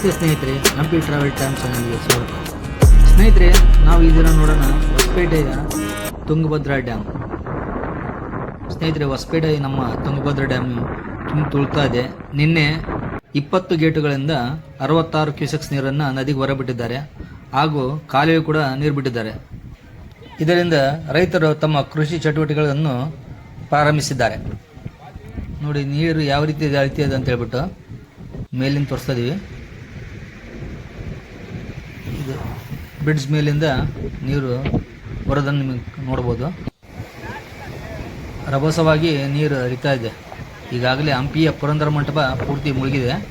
ನಮಸ್ತೆ ಸ್ನೇಹಿತರೆ Hampi travel time ಚಾನಲ್ಗೆ ಸ್ವಾಗತ. ಸ್ನೇಹಿತರೆ, ನಾವು ಈ ದಿನ ನೋಡೋಣ ಹೊಸಪೇಟೆಯ ತುಂಗಭದ್ರಾ ಡ್ಯಾಮ್ ಸ್ನೇಹಿತರೆ, ಹೊಸಪೇಟೆ ನಮ್ಮ ತುಂಗಭದ್ರಾ ಡ್ಯಾಮ್ ತುಂಬ ತುಳ್ತಾ ಇದೆ. ನಿನ್ನೆ ಇಪ್ಪತ್ತು ಗೇಟುಗಳಿಂದ ಅರವತ್ತಾರು ಕ್ಯೂಸೆಕ್ಸ್ ನೀರನ್ನು ನದಿಗೆ ಹೊರಬಿಟ್ಟಿದ್ದಾರೆ. ಹಾಗೂ ಕಾಲುವೆ ಕೂಡ ನೀರು ಬಿಟ್ಟಿದ್ದಾರೆ. ಇದರಿಂದ ರೈತರು ತಮ್ಮ ಕೃಷಿ ಚಟುವಟಿಕೆಗಳನ್ನು ಪ್ರಾರಂಭಿಸಿದ್ದಾರೆ. ನೋಡಿ, ನೀರು ಯಾವ ರೀತಿ ಇದೆ ಅಂತ ಹೇಳ್ಬಿಟ್ಟು ಮೇಲಿಂದ ತೋರಿಸ್ತಾ ಇದೀವಿ. ಬ್ರಿಡ್ಜ್ ಮೇಲಿಂದ ನೀರು ಬರೋದನ್ನು ನಿಮಗೆ ನೋಡ್ಬೋದು. ರಭಸವಾಗಿ ನೀರು ಹರಿತಾ ಇದೆ. ಈಗಾಗಲೇ ಹಂಪಿಯ ಪುರಂದರ ಮಂಟಪ ಪೂರ್ತಿ ಮುಳುಗಿದೆ.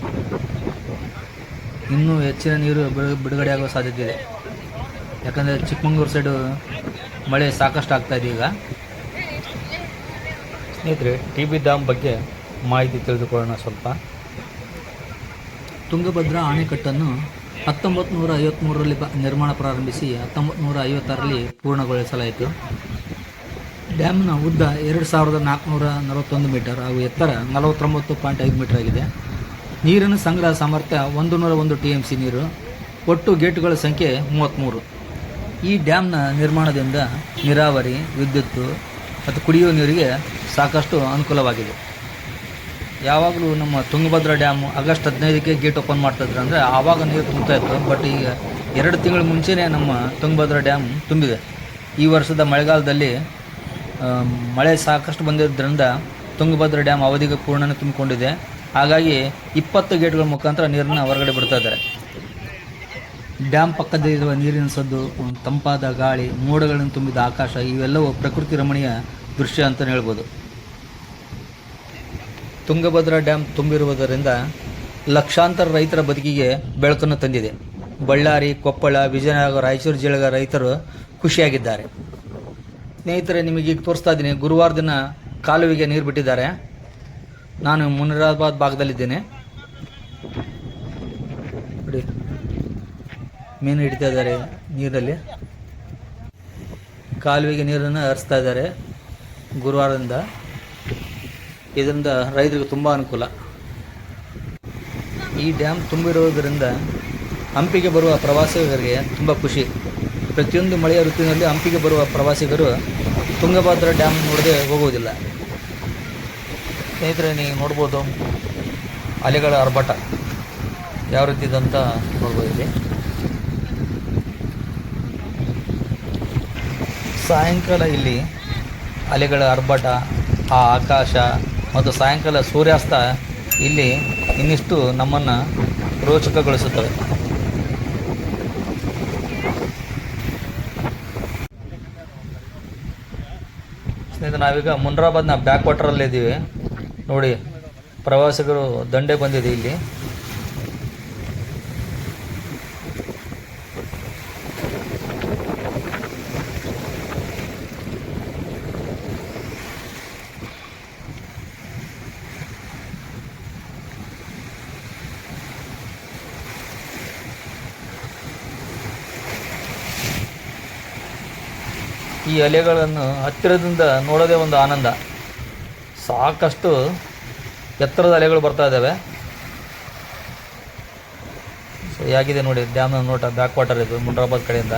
ಇನ್ನೂ ಹೆಚ್ಚಿನ ನೀರು ಬಿಡು- ಬಿಡುಗಡೆ ಆಗುವ ಸಾಧ್ಯತೆ ಇದೆ. ಯಾಕಂದರೆ ಚಿಕ್ಕಮಂಗ್ಳೂರು ಸೈಡು ಮಳೆ ಸಾಕಷ್ಟು ಆಗ್ತಾ ಇದೆ ಈಗ. ಸ್ನೇಹಿತರೆ ಟಿ ಬಿ ಡ್ಯಾಮ್ ಬಗ್ಗೆ ಮಾಹಿತಿ ತಿಳಿದುಕೊಳ್ಳೋಣ ಸ್ವಲ್ಪ. ತುಂಗಭದ್ರಾ ಅಣೆಕಟ್ಟನ್ನು ಹತ್ತೊಂಬತ್ತು ನೂರ ಐವತ್ತ್ಮೂರರಲ್ಲಿ ಬ, ನಿರ್ಮಾಣ ಪ್ರಾರಂಭಿಸಿ ಹತ್ತೊಂಬತ್ತು ನೂರ ಐವತ್ತಾರರಲ್ಲಿ ಪೂರ್ಣಗೊಳಿಸಲಾಯಿತು. ಡ್ಯಾಮ್ನ ಉದ್ದ ಎರಡು ಸಾವಿರದ ನಾಲ್ಕುನೂರ ನಲವತ್ತೊಂದು ಮೀಟರ್ ಹಾಗೂ ಎತ್ತರ ನಲವತ್ತೊಂಬತ್ತು ಪಾಯಿಂಟ್ ಐದು ಮೀಟರ್ ಆಗಿದೆ. ನೀರಿನ ಸಂಗ್ರಹ ಸಾಮರ್ಥ್ಯ ಒಂದು ನೂರ ಒಂದು ಟಿ ಎಂ ಸಿ ನೀರು, ಒಟ್ಟು ಗೇಟ್ಗಳ ಸಂಖ್ಯೆ ಮೂವತ್ತ್ಮೂರು ಈ ಡ್ಯಾಮ್ನ ನಿರ್ಮಾಣದಿಂದ ನೀರಾವರಿ, ವಿದ್ಯುತ್ತು ಮತ್ತು ಕುಡಿಯುವ ನೀರಿಗೆ ಸಾಕಷ್ಟು ಅನುಕೂಲವಾಗಿದೆ. ಯಾವಾಗಲೂ ನಮ್ಮ ತುಂಗಭದ್ರಾ ಡ್ಯಾಮು ಆಗಸ್ಟ್ ಹದಿನೈದಕ್ಕೆ ಗೇಟ್ ಓಪನ್ ಮಾಡ್ತಾಯಿದ್ರು ಅಂದರೆ ಆವಾಗ ನೀರು ತುಂಬ್ತಾ ಇತ್ತು. ಬಟ್ ಈಗ ಎರಡು ತಿಂಗಳ ಮುಂಚೆನೇ ನಮ್ಮ ತುಂಗಭದ್ರಾ ಡ್ಯಾಮ್ ತುಂಬಿದೆ. ಈ ವರ್ಷದ ಮಳೆಗಾಲದಲ್ಲಿ ಮಳೆ ಸಾಕಷ್ಟು ಬಂದಿದ್ದರಿಂದ ತುಂಗಭದ್ರಾ ಡ್ಯಾಮ್ ಅವಧಿಗೆ ಪೂರ್ಣನೇ ತುಂಬಿಕೊಂಡಿದೆ. ಹಾಗಾಗಿ ಇಪ್ಪತ್ತು ಗೇಟ್ಗಳ ಮುಖಾಂತರ ನೀರನ್ನು ಹೊರಗಡೆ ಬಿಡ್ತಾ ಇದ್ದಾರೆ. ಡ್ಯಾಮ್ ಪಕ್ಕದಲ್ಲಿರುವ ನೀರಿನ ಸದ್ದು, ತಂಪಾದ ಗಾಳಿ, ಮೋಡಗಳನ್ನು ತುಂಬಿದ ಆಕಾಶ, ಇವೆಲ್ಲವೂ ಪ್ರಕೃತಿ ರಮಣೀಯ ದೃಶ್ಯ ಅಂತಲೇ ಹೇಳ್ಬೋದು. ತುಂಗಭದ್ರಾ ಡ್ಯಾಮ್ ತುಂಬಿರುವುದರಿಂದ ಲಕ್ಷಾಂತರ ರೈತರ ಬದುಕಿಗೆ ಬೆಳಕನ್ನು ತಂದಿದೆ. ಬಳ್ಳಾರಿ, ಕೊಪ್ಪಳ, ವಿಜಯನಗರ, ರಾಯಚೂರು ಜಿಲ್ಲೆಯ ರೈತರು ಖುಷಿಯಾಗಿದ್ದಾರೆ. ಸ್ನೇಹಿತರೆ, ನಿಮಗೆ ಈಗ ತೋರಿಸ್ತಾ ಇದ್ದೀನಿ, ಗುರುವಾರ ದಿನ ಕಾಲುವೆಗೆ ನೀರು ಬಿಟ್ಟಿದ್ದಾರೆ. ನಾನು ಮುನಿರಾಬಾದ್ ಭಾಗದಲ್ಲಿದ್ದೇನೆ. ನೋಡಿ, ಮೀನು ಹಿಡಿತಾ ಇದ್ದಾರೆ ನೀರಲ್ಲಿ ಕಾಲುವೆಗೆ ನೀರನ್ನು ಹರಿಸ್ತಾ ಇದ್ದಾರೆ ಗುರುವಾರದಿಂದ. ಇದರಿಂದ ರೈತರಿಗೆ ತುಂಬ ಅನುಕೂಲ. ಈ ಡ್ಯಾಮ್ ತುಂಬಿರುವುದರಿಂದ ಹಂಪಿಗೆ ಬರುವ ಪ್ರವಾಸಿಗರಿಗೆ ತುಂಬ ಖುಷಿ. ಪ್ರತಿಯೊಂದು ಮಳೆಯ ಋತುವಿನಲ್ಲಿ ಹಂಪಿಗೆ ಬರುವ ಪ್ರವಾಸಿಗರು ತುಂಗಭದ್ರಾ ಡ್ಯಾಮ್ ನೋಡದೆ ಹೋಗುವುದಿಲ್ಲ. ಸ್ನೇಹಿತರೆ, ನೀವು ನೋಡ್ಬೋದು ಅಲೆಗಳ ಅರ್ಭಟ ಯಾವ ರೀತಿ ಇದಂತ ಇಲ್ಲಿ. ಸಾಯಂಕಾಲ ಇಲ್ಲಿ ಅಲೆಗಳ ಅರ್ಭಟ ಆ ಆಕಾಶ ಮತ್ತು ಸಾಯಂಕಾಲ ಸೂರ್ಯಾಸ್ತ ಇಲ್ಲಿ ಇನ್ನಿಷ್ಟು ನಮ್ಮನ್ನು ರೋಚಕಗೊಳಿಸುತ್ತವೆ. ಸ್ನೇಹಿತರೆ, ನಾವೀಗ ಮುನ್ರಾಬಾದ್ನ ಬ್ಯಾಕ್ ವಾಟರಲ್ಲಿ ಇದ್ದೀವಿ ನೋಡಿ, ಪ್ರವಾಸಿಗರು ದಂಡೆ ಬಂದಿದೆ ಇಲ್ಲಿ. ಈ ಅಲೆಗಳನ್ನು ಹತ್ತಿರದಿಂದ ನೋಡೋದೇ ಒಂದು ಆನಂದ. ಸಾಕಷ್ಟು ಎತ್ತರದ ಅಲೆಗಳು ಬರ್ತಾ ಇದ್ದಾವೆ. ಸೊ ಹೇಗಿದೆ ನೋಡಿ, ಡ್ಯಾಮ್ನ ನೋಟ ಬ್ಯಾಕ್ ವಾಟರ್ ಇದು, ಮುಂಡ್ರಾಬಾದ್ ಕಡೆಯಿಂದ.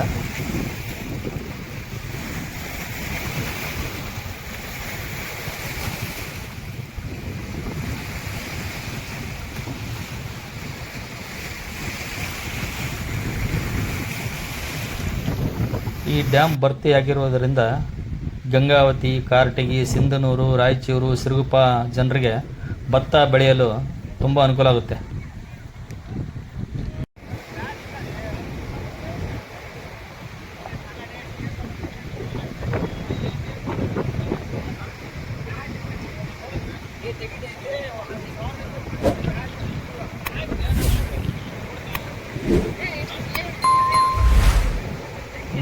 ಈ ಡ್ಯಾಮ್ ಭರ್ತಿಯಾಗಿರುವುದರಿಂದ ಗಂಗಾವತಿ ಕಾರಟಗಿ ಸಿಂಧನೂರು ರಾಯಚೂರು ಸಿರುಗುಪ್ಪ ಜನರಿಗೆ ಭತ್ತ ಬೆಳೆಯಲು ತುಂಬ ಅನುಕೂಲ ಆಗುತ್ತೆ.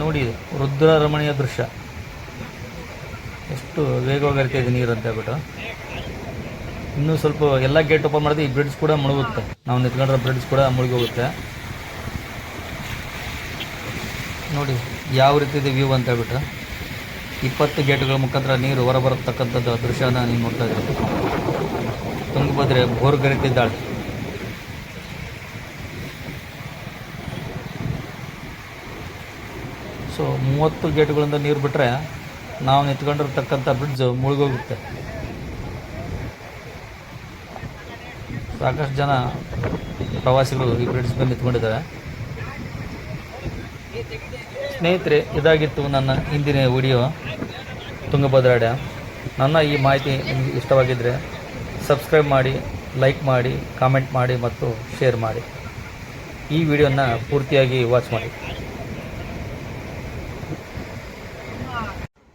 ನೋಡಿ ರುದ್ರ ರಮಣೀಯ ದೃಶ್ಯ. ಎಷ್ಟು ವೇಗವಾಗಿ ಹರಿತಾ ಇದೆ ನೀರು ಅಂತ ಹೇಳ್ಬಿಟ್ಟು. ಇನ್ನೂ ಸ್ವಲ್ಪ ಎಲ್ಲ ಗೇಟ್ ಓಪನ್ ಮಾಡಿದ್ರೆ ಈ ಬ್ರಿಡ್ಜ್ ಕೂಡ ಮುಳುಗುತ್ತೆ. ನಾವು ನಿಂತ್ಕೊಂಡ್ರೆ ಬ್ರಿಡ್ಜ್ ಕೂಡ ಮುಳುಗಿ ಹೋಗುತ್ತೆ ನೋಡಿ, ಯಾವ ರೀತಿ ಇದೆ ವ್ಯೂ ಅಂತ ಹೇಳ್ಬಿಟ್ಟು. ಇಪ್ಪತ್ತು ಗೇಟ್ಗಳ ಮುಖಾಂತರ ನೀರು ಹೊರಬರತಕ್ಕಂಥದ್ದು ದೃಶ್ಯನ ನೀವು ನೋಡ್ತಾ ಇದ್ದೀವಿ ತುಂಗಭದ್ರೆ ಬೋರ್ ಆಲ್ಮೋಸ್ಟು ಮೂವತ್ತು ಗೇಟ್ಗಳಿಂದ ನೀರು ಬಿಟ್ಟರೆ ನಾವು ನಿಂತ್ಕೊಂಡಿರ್ತಕ್ಕಂಥ ಬ್ರಿಡ್ಜ್ ಮುಳುಗೋಗುತ್ತೆ. ಸಾಕಷ್ಟು ಜನ ಪ್ರವಾಸಿಗಳು ಈ ಬ್ರಿಡ್ಜ್ ಮೇಲೆ ನಿಂತ್ಕೊಂಡಿದ್ದಾರೆ. ಸ್ನೇಹಿತರೆ, ಇದಾಗಿತ್ತು ನನ್ನ ಹಿಂದಿನ ವಿಡಿಯೋ ತುಂಗಭದ್ರಾ ಡ್ಯಾಮ್ ನನ್ನ ಈ ಮಾಹಿತಿ ನಿಮಗೆ ಇಷ್ಟವಾಗಿದ್ದರೆ ಸಬ್ಸ್ಕ್ರೈಬ್ ಮಾಡಿ, ಲೈಕ್ ಮಾಡಿ, ಕಾಮೆಂಟ್ ಮಾಡಿ ಮತ್ತು ಶೇರ್ ಮಾಡಿ. ಈ ವಿಡಿಯೋನ ಪೂರ್ತಿಯಾಗಿ ವಾಚ್ ಮಾಡಿ.